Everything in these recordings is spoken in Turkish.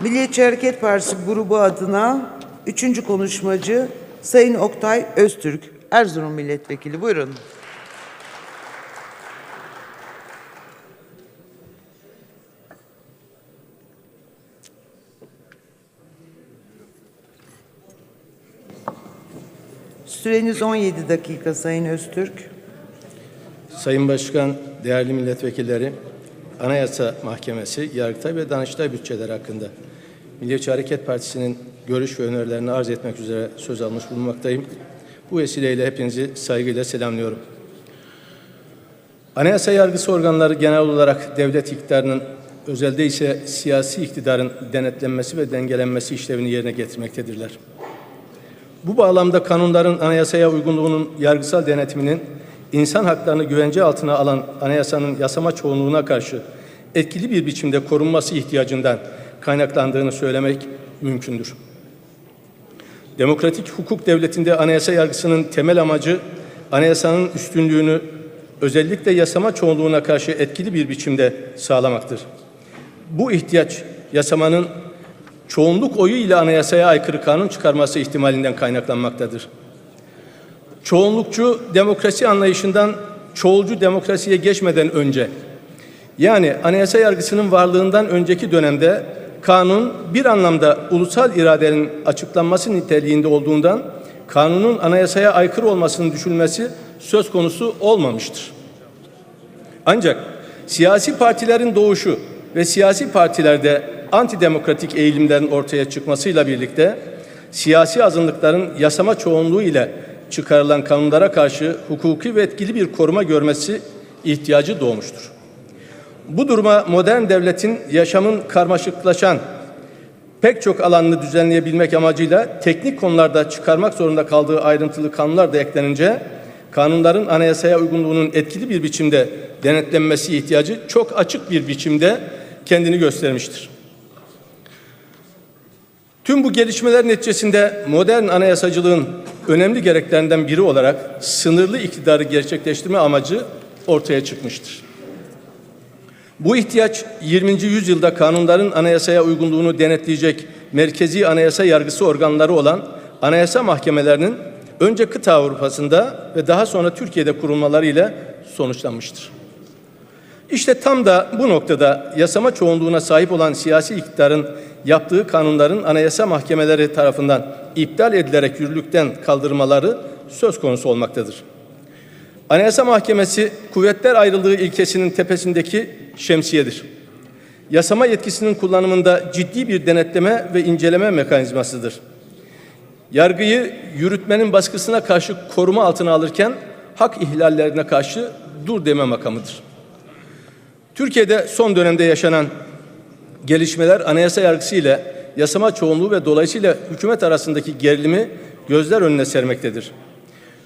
Milliyetçi Hareket Partisi grubu adına üçüncü konuşmacı Sayın Oktay Öztürk, Erzurum Milletvekili. Buyurun. Süreniz 17 dakika Sayın Öztürk. Sayın Başkan, değerli milletvekilleri, Anayasa Mahkemesi, Yargıtay ve Danıştay bütçeleri hakkında Milliyetçi Hareket Partisi'nin görüş ve önerilerini arz etmek üzere söz almış bulunmaktayım. Bu vesileyle hepinizi saygıyla selamlıyorum. Anayasa yargısı organları genel olarak devlet iktidarının, özelde ise siyasi iktidarın denetlenmesi ve dengelenmesi işlevini yerine getirmektedirler. Bu bağlamda kanunların anayasaya uygunluğunun yargısal denetiminin insan haklarını güvence altına alan anayasanın yasama çoğunluğuna karşı etkili bir biçimde korunması ihtiyacından kaynaklandığını söylemek mümkündür. Demokratik hukuk devletinde anayasa yargısının temel amacı anayasanın üstünlüğünü özellikle yasama çoğunluğuna karşı etkili bir biçimde sağlamaktır. Bu ihtiyaç yasamanın çoğunluk oyu ile anayasaya aykırı kanun çıkarması ihtimalinden kaynaklanmaktadır. Çoğunlukçu demokrasi anlayışından çoğulcu demokrasiye geçmeden önce yani anayasa yargısının varlığından önceki dönemde kanun bir anlamda ulusal iradenin açıklanması niteliğinde olduğundan kanunun anayasaya aykırı olmasının düşünülmesi söz konusu olmamıştır. Ancak siyasi partilerin doğuşu ve siyasi partilerde antidemokratik eğilimlerin ortaya çıkmasıyla birlikte siyasi azınlıkların yasama çoğunluğu ile çıkarılan kanunlara karşı hukuki ve etkili bir koruma görmesi ihtiyacı doğmuştur. Bu duruma modern devletin yaşamın karmaşıklaşan pek çok alanını düzenleyebilmek amacıyla teknik konularda çıkarmak zorunda kaldığı ayrıntılı kanunlar da eklenince kanunların anayasaya uygunluğunun etkili bir biçimde denetlenmesi ihtiyacı çok açık bir biçimde kendini göstermiştir. Tüm bu gelişmeler neticesinde modern anayasacılığın önemli gereklerinden biri olarak sınırlı iktidarı gerçekleştirme amacı ortaya çıkmıştır. Bu ihtiyaç 20. yüzyılda kanunların anayasaya uygunluğunu denetleyecek merkezi anayasa yargısı organları olan anayasa mahkemelerinin önce kıta Avrupa'sında ve daha sonra Türkiye'de kurulmalarıyla sonuçlanmıştır. İşte tam da bu noktada yasama çoğunluğuna sahip olan siyasi iktidarın yaptığı kanunların anayasa mahkemeleri tarafından iptal edilerek yürürlükten kaldırmaları söz konusu olmaktadır. Anayasa Mahkemesi kuvvetler ayrılığı ilkesinin tepesindeki şemsiyedir. Yasama yetkisinin kullanımında ciddi bir denetleme ve inceleme mekanizmasıdır. Yargıyı yürütmenin baskısına karşı koruma altına alırken hak ihlallerine karşı dur deme makamıdır. Türkiye'de son dönemde yaşanan gelişmeler anayasa yargısı ile yasama çoğunluğu ve dolayısıyla hükümet arasındaki gerilimi gözler önüne sermektedir.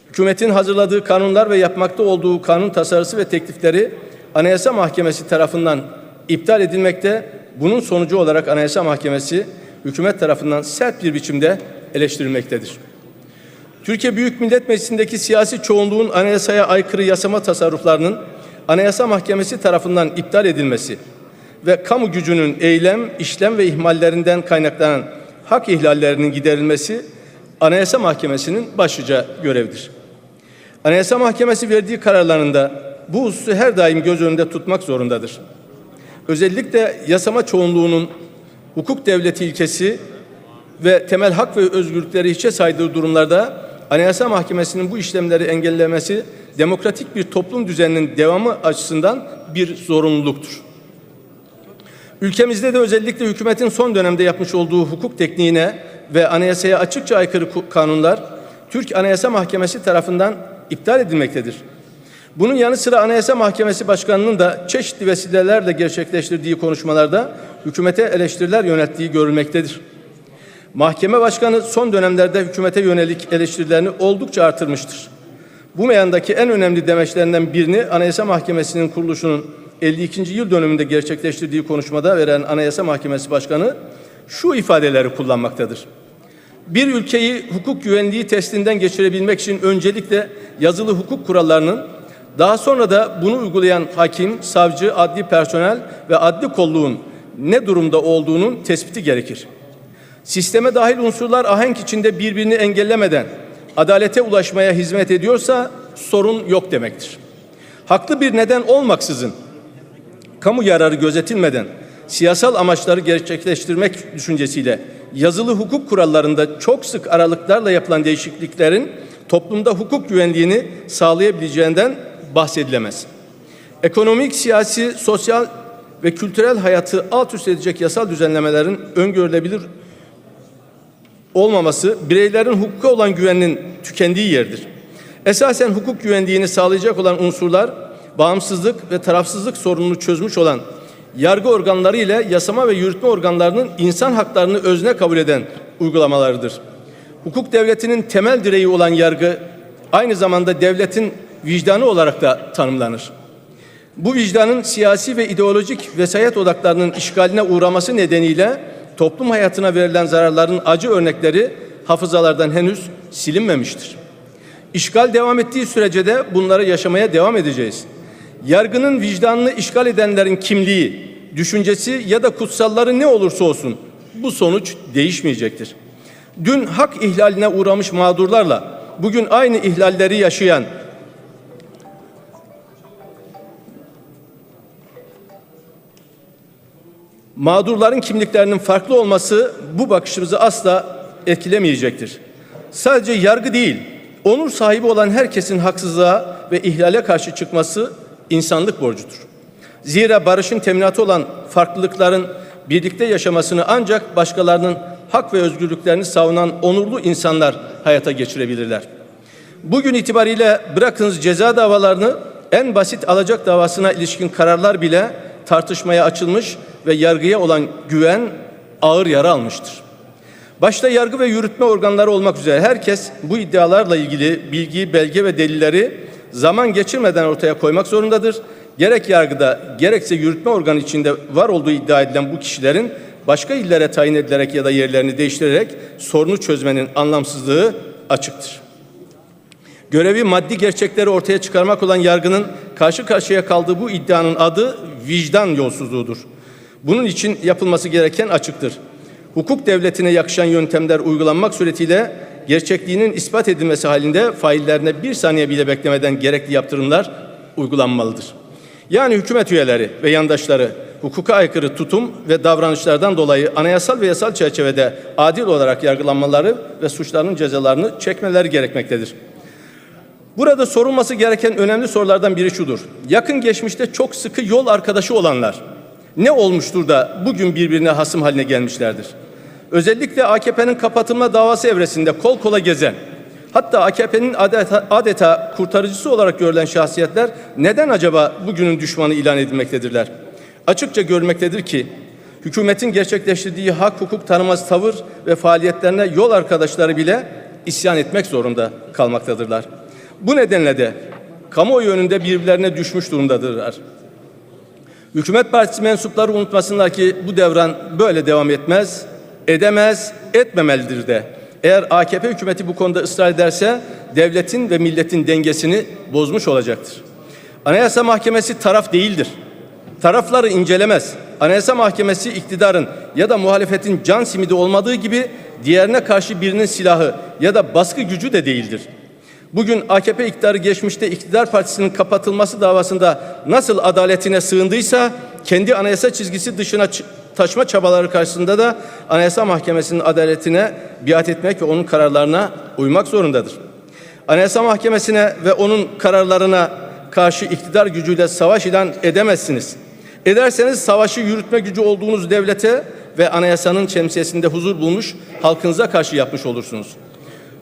Hükümetin hazırladığı kanunlar ve yapmakta olduğu kanun tasarısı ve teklifleri Anayasa Mahkemesi tarafından iptal edilmekte. Bunun sonucu olarak Anayasa Mahkemesi hükümet tarafından sert bir biçimde eleştirilmektedir. Türkiye Büyük Millet Meclisi'ndeki siyasi çoğunluğun anayasaya aykırı yasama tasarruflarının Anayasa Mahkemesi tarafından iptal edilmesi ve kamu gücünün eylem, işlem ve ihmallerinden kaynaklanan hak ihlallerinin giderilmesi Anayasa Mahkemesi'nin başlıca görevidir. Anayasa Mahkemesi verdiği kararlarında bu hususu her daim göz önünde tutmak zorundadır. Özellikle yasama çoğunluğunun hukuk devleti ilkesi ve temel hak ve özgürlükleri hiçe saydığı durumlarda Anayasa Mahkemesi'nin bu işlemleri engellemesi demokratik bir toplum düzeninin devamı açısından bir zorunluluktur. Ülkemizde de özellikle hükümetin son dönemde yapmış olduğu hukuk tekniğine ve anayasaya açıkça aykırı kanunlar Türk Anayasa Mahkemesi tarafından iptal edilmektedir. Bunun yanı sıra Anayasa Mahkemesi Başkanı'nın da çeşitli vesilelerle gerçekleştirdiği konuşmalarda hükümete eleştiriler yönelttiği görülmektedir. Mahkeme Başkanı son dönemlerde hükümete yönelik eleştirilerini oldukça artırmıştır. Bu meyandaki en önemli demeçlerinden birini Anayasa Mahkemesi'nin kuruluşunun 52. yıl dönümünde gerçekleştirdiği konuşmada veren Anayasa Mahkemesi Başkanı şu ifadeleri kullanmaktadır. Bir ülkeyi hukuk güvenliği testinden geçirebilmek için öncelikle yazılı hukuk kurallarının daha sonra da bunu uygulayan hakim, savcı, adli personel ve adli kolluğun ne durumda olduğunun tespiti gerekir. Sisteme dahil unsurlar ahenk içinde birbirini engellemeden adalete ulaşmaya hizmet ediyorsa sorun yok demektir. Haklı bir neden olmaksızın kamu yararı gözetilmeden siyasal amaçları gerçekleştirmek düşüncesiyle yazılı hukuk kurallarında çok sık aralıklarla yapılan değişikliklerin toplumda hukuk güvenliğini sağlayabileceğinden bahsedilemez. Ekonomik, siyasi, sosyal ve kültürel hayatı alt üst edecek yasal düzenlemelerin öngörülebilir olmaması bireylerin hukuka olan güveninin tükendiği yerdir. Esasen hukuk güvenliğini sağlayacak olan unsurlar bağımsızlık ve tarafsızlık sorununu çözmüş olan yargı organları ile yasama ve yürütme organlarının insan haklarını özne kabul eden uygulamalarıdır. Hukuk devletinin temel direği olan yargı aynı zamanda devletin vicdanı olarak da tanımlanır. Bu vicdanın siyasi ve ideolojik vesayet odaklarının işgaline uğraması nedeniyle toplum hayatına verilen zararların acı örnekleri hafızalardan henüz silinmemiştir. İşgal devam ettiği sürece de bunları yaşamaya devam edeceğiz. Yargının vicdanını işgal edenlerin kimliği, düşüncesi ya da kutsalları ne olursa olsun bu sonuç değişmeyecektir. Dün hak ihlaline uğramış mağdurlarla bugün aynı ihlalleri yaşayan mağdurların kimliklerinin farklı olması bu bakışımızı asla etkilemeyecektir. Sadece yargı değil, onur sahibi olan herkesin haksızlığa ve ihlale karşı çıkması insanlık borcudur. Zira barışın teminatı olan farklılıkların birlikte yaşamasını ancak başkalarının hak ve özgürlüklerini savunan onurlu insanlar hayata geçirebilirler. Bugün itibariyle bırakınız ceza davalarını en basit alacak davasına ilişkin kararlar bile tartışmaya açılmış ve yargıya olan güven ağır yara almıştır. Başta yargı ve yürütme organları olmak üzere herkes bu iddialarla ilgili bilgi, belge ve delilleri zaman geçirmeden ortaya koymak zorundadır. Gerek yargıda gerekse yürütme organı içinde var olduğu iddia edilen bu kişilerin başka illere tayin edilerek ya da yerlerini değiştirerek sorunu çözmenin anlamsızlığı açıktır. Görevi maddi gerçekleri ortaya çıkarmak olan yargının karşı karşıya kaldığı bu iddianın adı vicdan yolsuzluğudur. Bunun için yapılması gereken açıktır. Hukuk devletine yakışan yöntemler uygulanmak suretiyle gerçekliğinin ispat edilmesi halinde faillerine bir saniye bile beklemeden gerekli yaptırımlar uygulanmalıdır. Yani hükümet üyeleri ve yandaşları hukuka aykırı tutum ve davranışlardan dolayı anayasal ve yasal çerçevede adil olarak yargılanmaları ve suçlarının cezalarını çekmeleri gerekmektedir. Burada sorulması gereken önemli sorulardan biri şudur. Yakın geçmişte çok sıkı yol arkadaşı olanlar ne olmuştur da bugün birbirine hasım haline gelmişlerdir? Özellikle AKP'nin kapatılma davası evresinde kol kola gezen, hatta AKP'nin adeta, adeta kurtarıcısı olarak görülen şahsiyetler neden acaba bugünün düşmanı ilan edilmektedirler? Açıkça görmektedir ki hükümetin gerçekleştirdiği hak hukuk tanımaz tavır ve faaliyetlerine yol arkadaşları bile isyan etmek zorunda kalmaktadırlar. Bu nedenle de kamuoyu önünde birbirlerine düşmüş durumdadırlar. Hükümet partisi mensupları unutmasınlar ki bu devran böyle devam etmez, edemez, etmemelidir de. Eğer AKP hükümeti bu konuda ısrar ederse devletin ve milletin dengesini bozmuş olacaktır. Anayasa Mahkemesi taraf değildir. Tarafları incelemez. Anayasa Mahkemesi iktidarın ya da muhalefetin can simidi olmadığı gibi diğerine karşı birinin silahı ya da baskı gücü de değildir. Bugün AKP iktidarı geçmişte iktidar partisinin kapatılması davasında nasıl adaletine sığındıysa kendi anayasa çizgisi dışına taşma çabaları karşısında da Anayasa Mahkemesi'nin adaletine biat etmek ve onun kararlarına uymak zorundadır. Anayasa Mahkemesi'ne ve onun kararlarına karşı iktidar gücüyle savaş ilan edemezsiniz. Ederseniz savaşı yürütme gücü olduğunuz devlete ve anayasanın şemsiyesinde huzur bulmuş halkınıza karşı yapmış olursunuz.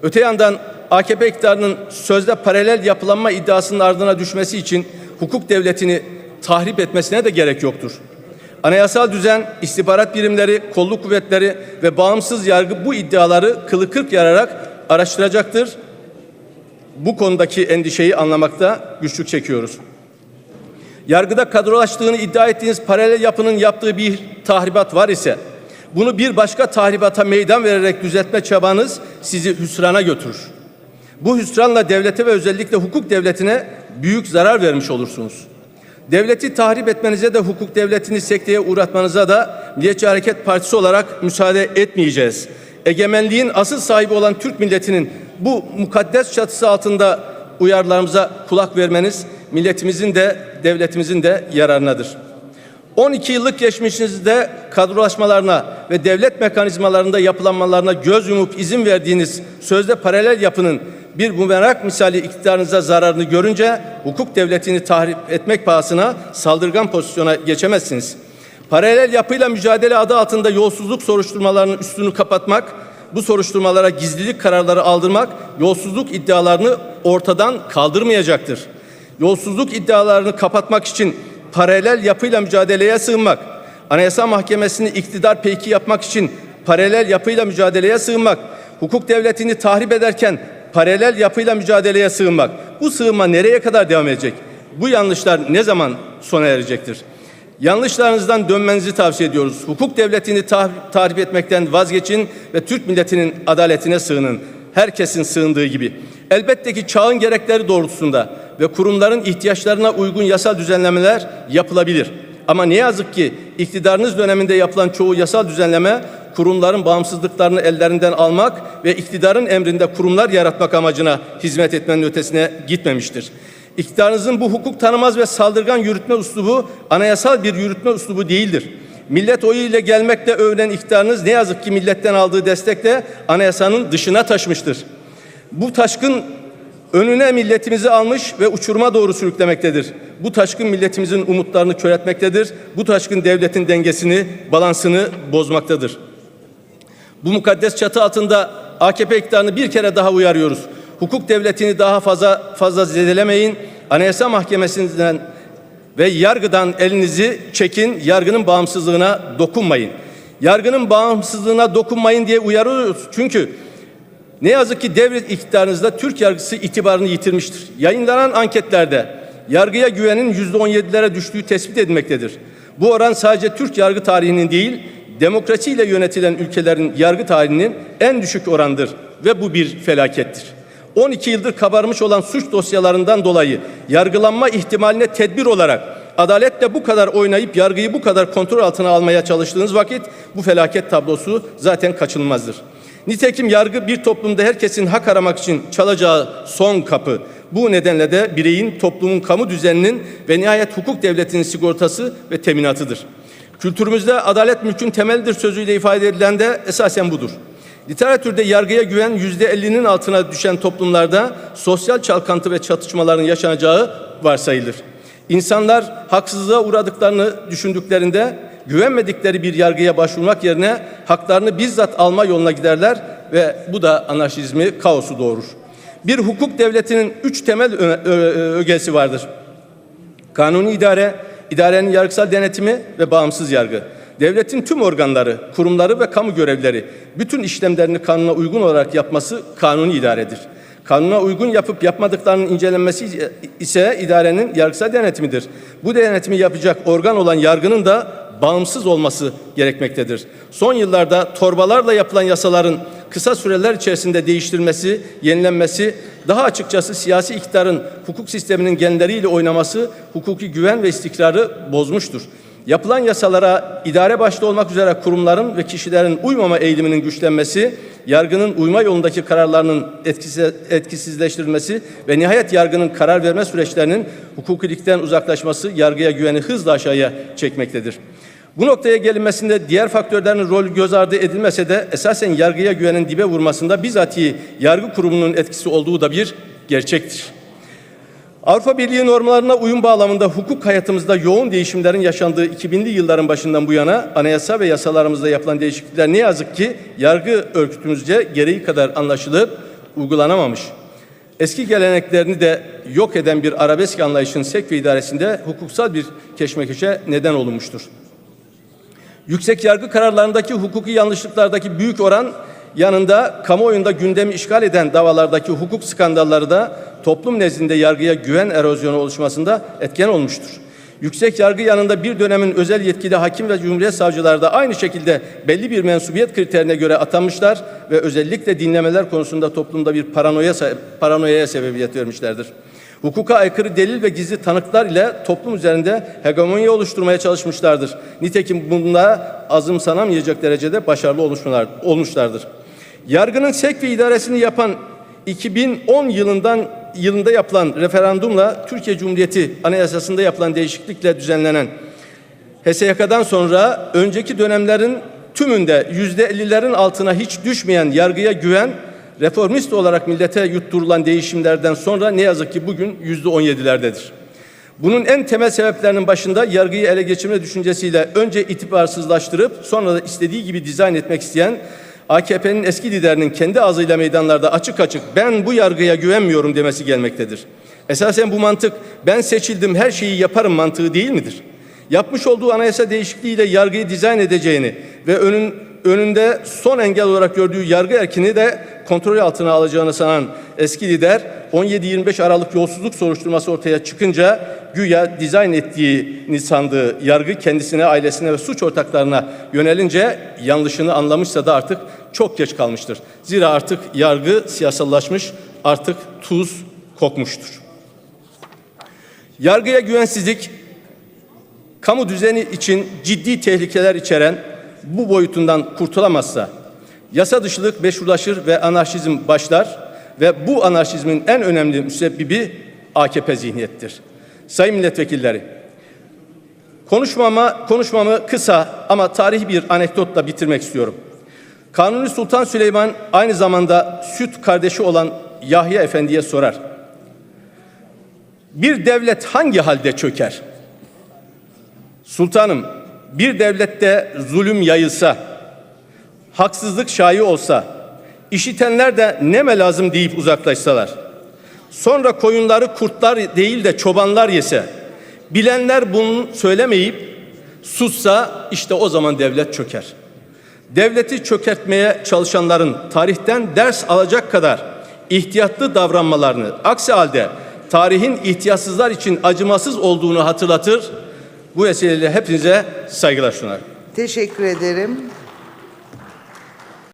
Öte yandan AKP iktidarının sözde paralel yapılanma iddiasının ardına düşmesi için hukuk devletini tahrip etmesine de gerek yoktur. Anayasal düzen, istihbarat birimleri, kolluk kuvvetleri ve bağımsız yargı bu iddiaları kılı kırk yararak araştıracaktır. Bu konudaki endişeyi anlamakta güçlük çekiyoruz. Yargıda kadrolaştığını iddia ettiğiniz paralel yapının yaptığı bir tahribat var ise bunu bir başka tahribata meydan vererek düzeltme çabanız sizi hüsrana götürür. Bu hüsranla devlete ve özellikle hukuk devletine büyük zarar vermiş olursunuz. Devleti tahrip etmenize de hukuk devletini sekteye uğratmanıza da Milliyetçi Hareket Partisi olarak müsaade etmeyeceğiz. Egemenliğin asıl sahibi olan Türk milletinin bu mukaddes çatısı altında uyarılarımıza kulak vermeniz milletimizin de devletimizin de yararınadır. 12 yıllık geçmişinizde kadrolaşmalarına ve devlet mekanizmalarında yapılanmalarına göz yumup izin verdiğiniz sözde paralel yapının bir bumerang misali iktidarınıza zararını görünce hukuk devletini tahrip etmek pahasına saldırgan pozisyona geçemezsiniz. Paralel yapıyla mücadele adı altında yolsuzluk soruşturmalarının üstünü kapatmak, bu soruşturmalara gizlilik kararları aldırmak yolsuzluk iddialarını ortadan kaldırmayacaktır. Yolsuzluk iddialarını kapatmak için paralel yapıyla mücadeleye sığınmak, Anayasa Mahkemesi'ni iktidar peyki yapmak için paralel yapıyla mücadeleye sığınmak, hukuk devletini tahrip ederken paralel yapıyla mücadeleye sığınmak. Bu sığınma nereye kadar devam edecek? Bu yanlışlar ne zaman sona erecektir? Yanlışlarınızdan dönmenizi tavsiye ediyoruz. Hukuk devletini tah- tahrip etmekten vazgeçin ve Türk milletinin adaletine sığının. Herkesin sığındığı gibi. Elbette ki çağın gerekleri doğrultusunda ve kurumların ihtiyaçlarına uygun yasal düzenlemeler yapılabilir. Ama ne yazık ki iktidarınız döneminde yapılan çoğu yasal düzenleme kurumların bağımsızlıklarını ellerinden almak ve iktidarın emrinde kurumlar yaratmak amacına hizmet etmenin ötesine gitmemiştir. İktidarınızın bu hukuk tanımaz ve saldırgan yürütme uslubu anayasal bir yürütme uslubu değildir. Millet oyu ile gelmekle övünen iktidarınız ne yazık ki milletten aldığı destekle anayasanın dışına taşmıştır. Bu taşkın önüne milletimizi almış ve uçuruma doğru sürüklemektedir. Bu taşkın milletimizin umutlarını köreltmektedir. Bu taşkın devletin dengesini, balansını bozmaktadır. Bu mukaddes çatı altında AKP iktidarını bir kere daha uyarıyoruz. Hukuk devletini daha fazla fazla zedelemeyin. Anayasa Mahkemesi'nden ve yargıdan elinizi çekin. Yargının bağımsızlığına dokunmayın. Yargının bağımsızlığına dokunmayın diye uyarıyoruz. Çünkü ne yazık ki devlet iktidarınızda Türk yargısı itibarını yitirmiştir. Yayınlanan anketlerde yargıya güvenin yüzde on yedilere düştüğü tespit edilmektedir. Bu oran sadece Türk yargı tarihinin değil, demokrasiyle yönetilen ülkelerin yargı tarihinin en düşük orandır ve bu bir felakettir. 12 yıldır kabarmış olan suç dosyalarından dolayı yargılanma ihtimaline tedbir olarak adaletle bu kadar oynayıp yargıyı bu kadar kontrol altına almaya çalıştığınız vakit bu felaket tablosu zaten kaçınılmazdır. Nitekim yargı bir toplumda herkesin hak aramak için çalacağı son kapı. Bu nedenle de bireyin, toplumun, kamu düzeninin ve nihayet hukuk devletinin sigortası ve teminatıdır. Kültürümüzde adalet mülkün temelidir sözüyle ifade edilen de esasen budur. Literatürde yargıya güven yüzde ellinin altına düşen toplumlarda sosyal çalkantı ve çatışmaların yaşanacağı varsayılır. İnsanlar haksızlığa uğradıklarını düşündüklerinde güvenmedikleri bir yargıya başvurmak yerine haklarını bizzat alma yoluna giderler ve bu da anarşizmi, kaosu doğurur. Bir hukuk devletinin üç temel ögesi vardır. Kanuni idare, idarenin yargısal denetimi ve bağımsız yargı. Devletin tüm organları, kurumları ve kamu görevleri bütün işlemlerini kanuna uygun olarak yapması kanuni idaredir. Kanuna uygun yapıp yapmadıklarının incelenmesi ise idarenin yargısal denetimidir. Bu denetimi yapacak organ olan yargının da bağımsız olması gerekmektedir. Son yıllarda torbalarla yapılan yasaların kısa süreler içerisinde değiştirilmesi, yenilenmesi, daha açıkçası siyasi iktidarın hukuk sisteminin genleriyle oynaması hukuki güven ve istikrarı bozmuştur. Yapılan yasalara idare başta olmak üzere kurumların ve kişilerin uymama eğiliminin güçlenmesi, yargının uyma yolundaki kararlarının etkisiz, etkisizleştirilmesi ve nihayet yargının karar verme süreçlerinin hukukilikten uzaklaşması yargıya güveni hızla aşağıya çekmektedir. Bu noktaya gelinmesinde diğer faktörlerin rolü göz ardı edilmese de esasen yargıya güvenin dibe vurmasında bizatihi yargı kurumunun etkisi olduğu da bir gerçektir. Avrupa Birliği normlarına uyum bağlamında hukuk hayatımızda yoğun değişimlerin yaşandığı 2000'li yılların başından bu yana anayasa ve yasalarımızda yapılan değişiklikler ne yazık ki yargı örgütümüzce gereği kadar anlaşılıp uygulanamamış. Eski geleneklerini de yok eden bir arabesk anlayışın sek idaresinde hukuksal bir keşmekeşe neden olunmuştur. Yüksek yargı kararlarındaki hukuki yanlışlıklardaki büyük oran yanında kamuoyunda gündemi işgal eden davalardaki hukuk skandalları da toplum nezdinde yargıya güven erozyonu oluşmasında etken olmuştur. Yüksek yargı yanında bir dönemin özel yetkili hakim ve cumhuriyet savcıları da aynı şekilde belli bir mensubiyet kriterine göre atanmışlar ve özellikle dinlemeler konusunda toplumda bir paranoya paranoyaya sebebiyet vermişlerdir. Hukuka aykırı delil ve gizli tanıklar ile toplum üzerinde hegemonya oluşturmaya çalışmışlardır. Nitekim bunda azımsanamayacak derecede başarılı olmuşlar, olmuşlardır. Yargının sevk ve idaresini yapan 2010 yılından yılında yapılan referandumla Türkiye Cumhuriyeti Anayasası'nda yapılan değişiklikle düzenlenen HSYK'dan sonra önceki dönemlerin tümünde yüzde ellilerin altına hiç düşmeyen yargıya güven reformist olarak millete yutturulan değişimlerden sonra ne yazık ki bugün yüzde on yedilerdedir. Bunun en temel sebeplerinin başında yargıyı ele geçirme düşüncesiyle önce itibarsızlaştırıp sonra da istediği gibi dizayn etmek isteyen AKP'nin eski liderinin kendi ağzıyla meydanlarda açık açık ben bu yargıya güvenmiyorum demesi gelmektedir. Esasen bu mantık ben seçildim her şeyi yaparım mantığı değil midir? Yapmış olduğu anayasa değişikliğiyle yargıyı dizayn edeceğini ve önün, önünde son engel olarak gördüğü yargı erkini de kontrol altına alacağını sanan eski lider 17-25 Aralık yolsuzluk soruşturması ortaya çıkınca güya dizayn ettiğini sandığı yargı kendisine, ailesine ve suç ortaklarına yönelince yanlışını anlamışsa da artık çok geç kalmıştır. Zira artık yargı siyasallaşmış, artık tuz kokmuştur. Yargıya güvensizlik kamu düzeni için ciddi tehlikeler içeren bu boyutundan kurtulamazsa yasa dışılık meşrulaşır ve anarşizm başlar ve bu anarşizmin en önemli müsebbibi AKP zihniyettir. Sayın milletvekilleri, konuşmama, konuşmamı kısa ama tarihi bir anekdotla bitirmek istiyorum. Kanuni Sultan Süleyman aynı zamanda süt kardeşi olan Yahya Efendi'ye sorar. Bir devlet hangi halde çöker? Sultanım, bir devlette zulüm yayılsa, haksızlık şayi olsa, işitenler de neme lazım deyip uzaklaşsalar, sonra koyunları kurtlar değil de çobanlar yese, bilenler bunu söylemeyip sussa işte o zaman devlet çöker. Devleti çökertmeye çalışanların tarihten ders alacak kadar ihtiyatlı davranmalarını, aksi halde tarihin ihtiyatsızlar için acımasız olduğunu hatırlatır. Bu vesileyle hepinize saygılar sunarım. Teşekkür ederim.